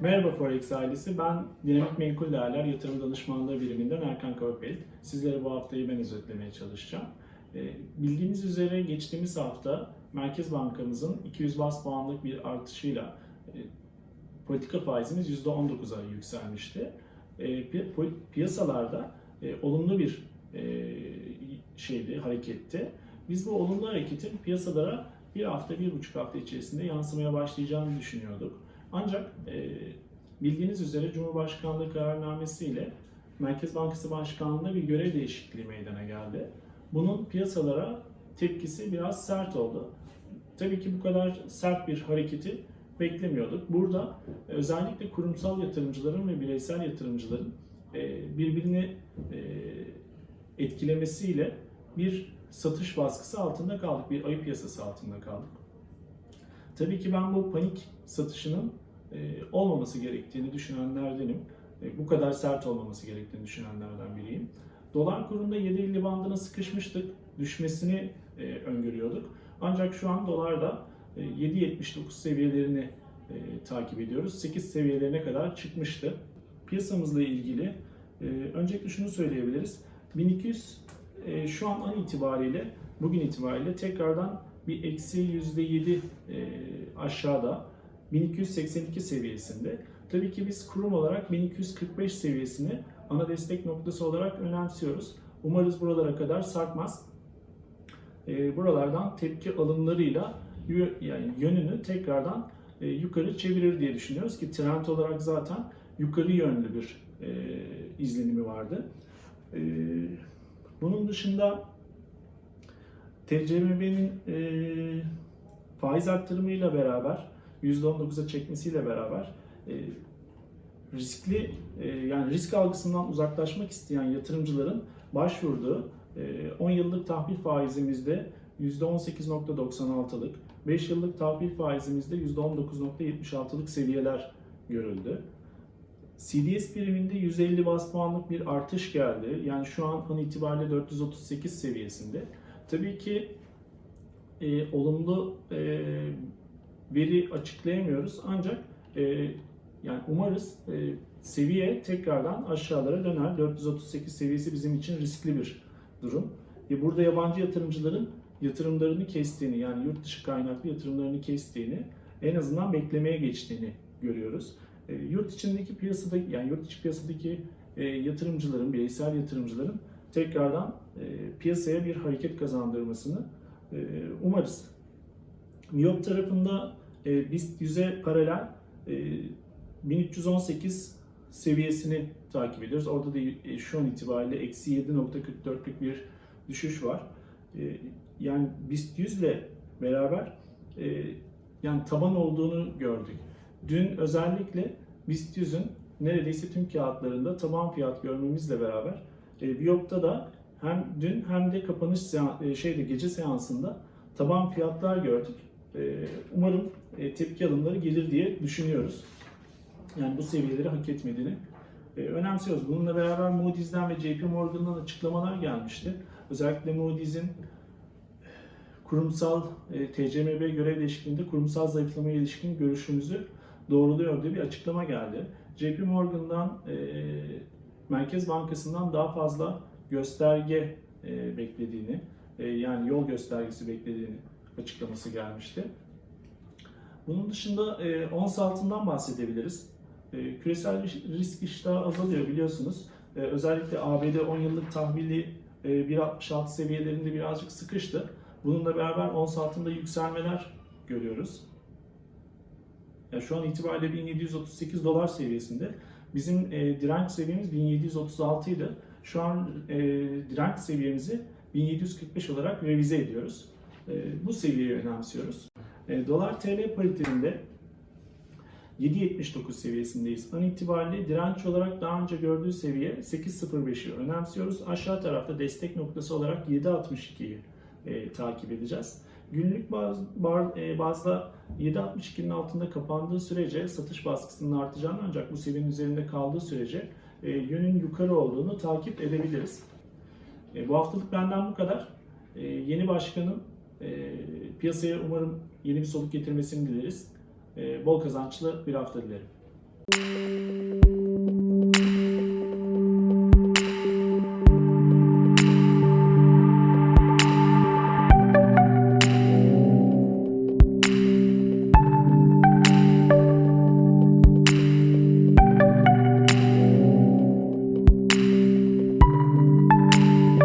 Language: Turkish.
Merhaba Forex ailesi. Ben Dinamik Menkul Değerler Yatırım Danışmanlığı biriminden Erkan Kavakbeyt. Sizlere bu haftayı ben özetlemeye çalışacağım. Ee, Bildiğiniz üzere geçtiğimiz hafta Merkez Bankamızın 200 bas puanlık bir artışıyla e, politika faizimiz %19'a yükselmişti. E, pol- Piyasalarda e, olumlu bir e, şeydi, hareketti. Biz bu olumlu hareketin piyasalara bir hafta, bir buçuk hafta içerisinde yansımaya başlayacağını düşünüyorduk. Ancak e, bildiğiniz üzere Cumhurbaşkanlığı kararnamesiyle Merkez Bankası Başkanlığı'nda bir görev değişikliği meydana geldi. Bunun piyasalara tepkisi biraz sert oldu. Tabii ki bu kadar sert bir hareketi beklemiyorduk. Burada e, özellikle kurumsal yatırımcıların ve bireysel yatırımcıların e, birbirini e, etkilemesiyle bir satış baskısı altında kaldık, bir ayı piyasası altında kaldık. Tabii ki ben bu panik satışının olmaması gerektiğini düşünenlerdenim. E, bu kadar sert olmaması gerektiğini düşünenlerden biriyim. Dolar kurunda 7.50 bandına sıkışmıştık. Düşmesini e, öngörüyorduk. Ancak şu an dolarda e, 7.79 seviyelerini e, takip ediyoruz. 8 seviyelerine kadar çıkmıştı. Piyasamızla ilgili e, öncelikle şunu söyleyebiliriz. 1200 e, şu an an itibariyle, bugün itibariyle tekrardan bir eksi %7 e, aşağıda 1282 seviyesinde. Tabii ki biz kurum olarak 1245 seviyesini ana destek noktası olarak önemsiyoruz. Umarız buralara kadar sarkmaz. E, buralardan tepki alımlarıyla yani yönünü tekrardan e, yukarı çevirir diye düşünüyoruz ki trend olarak zaten yukarı yönlü bir e, izlenimi vardı. E, bunun dışında TCMB'nin e, faiz arttırımıyla beraber %19'a çekmesiyle beraber e, riskli e, yani risk algısından uzaklaşmak isteyen yatırımcıların başvurduğu e, 10 yıllık tahvil faizimizde %18.96'lık, 5 yıllık tahvil faizimizde %19.76'lık seviyeler görüldü. CDS priminde 150 bas puanlık bir artış geldi. Yani şu an an itibariyle 438 seviyesinde. Tabii ki e, olumlu e, veri açıklayamıyoruz ancak e, yani umarız e, seviye tekrardan aşağılara döner. 438 seviyesi bizim için riskli bir durum. E, burada yabancı yatırımcıların yatırımlarını kestiğini yani yurt dışı kaynaklı yatırımlarını kestiğini en azından beklemeye geçtiğini görüyoruz. E, yurt içindeki piyasada yani yurt içi piyasadaki e, yatırımcıların, bireysel yatırımcıların tekrardan e, piyasaya bir hareket kazandırmasını e, umarız. Miyop tarafında e, BIST 100'e paralel e, 1318 seviyesini takip ediyoruz. Orada da e, şu an itibariyle eksi 7.44'lük bir düşüş var. E, yani BIST 100 ile beraber e, yani taban olduğunu gördük. Dün özellikle BIST 100'ün neredeyse tüm kağıtlarında taban fiyat görmemizle beraber e, Biyop'ta da hem dün hem de kapanış sean- e, şeyde gece seansında taban fiyatlar gördük. E, umarım tepki alımları gelir diye düşünüyoruz. Yani bu seviyeleri hak etmediğini e, önemsiyoruz. Bununla beraber Moody's'den ve JP Morgan'dan açıklamalar gelmişti. Özellikle Moody's'in kurumsal e, TCMB görev değişikliğinde kurumsal zayıflamaya ilişkin görüşümüzü doğruluyor diye bir açıklama geldi. JP Morgan'dan e, Merkez Bankası'ndan daha fazla gösterge e, beklediğini, e, yani yol göstergesi beklediğini açıklaması gelmişti. Bunun dışında e, ons altından bahsedebiliriz. E, küresel risk iştahı azalıyor biliyorsunuz. E, özellikle ABD 10 yıllık tahvili e, 1.66 seviyelerinde birazcık sıkıştı. Bununla beraber ons altında yükselmeler görüyoruz. Yani şu an itibariyle 1738 dolar seviyesinde. Bizim e, direnç seviyemiz 1736 idi. Şu an e, direnç seviyemizi 1745 olarak revize ediyoruz. E, bu seviyeyi önemsiyoruz. E, dolar TL paritesinde 7.79 seviyesindeyiz. An itibariyle direnç olarak daha önce gördüğü seviye 8.05'i önemsiyoruz. Aşağı tarafta destek noktası olarak 7.62'yi e, takip edeceğiz. Günlük baz, bar, e, bazda 7.62'nin altında kapandığı sürece satış baskısının artacağını ancak bu seviyenin üzerinde kaldığı sürece e, yönün yukarı olduğunu takip edebiliriz. E, bu haftalık benden bu kadar. E, yeni başkanın e, piyasaya umarım yeni bir soluk getirmesini dileriz. E, bol kazançlı bir hafta dilerim.